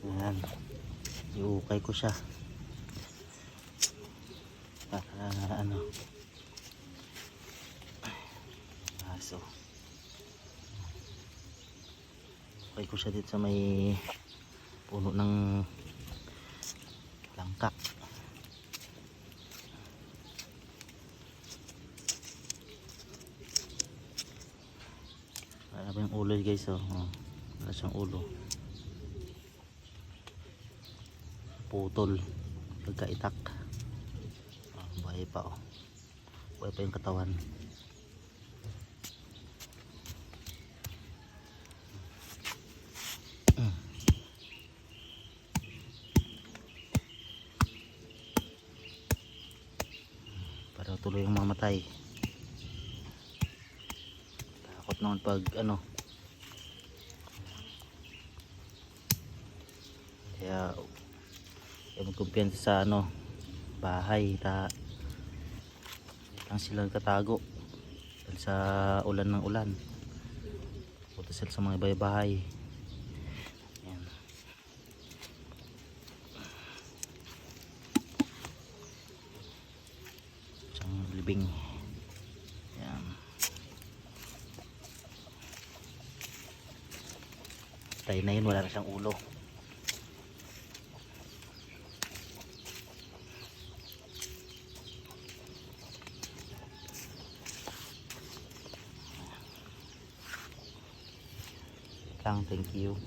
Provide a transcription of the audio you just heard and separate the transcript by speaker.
Speaker 1: Ayan. Iukay ko siya. Para ano. Aso. Ukay ko siya dito sa may puno ng langka. Wala pa yung ulo guys oh. oh. Wala siyang ulo. Putol. Pagkaitak. Oh, buhay pa oh. Buhay pa yung katawan. Mm. Para tuloy yung mamatay. Takot naman pag ano. Kaya kaya magkumpiyansa sa ano bahay ta lang sila katago dahil sa ulan ng ulan. Punta sila sa mga ibay bahay yan isang libing. Yan tayo na yun wala na siyang ulo lang. Thank you.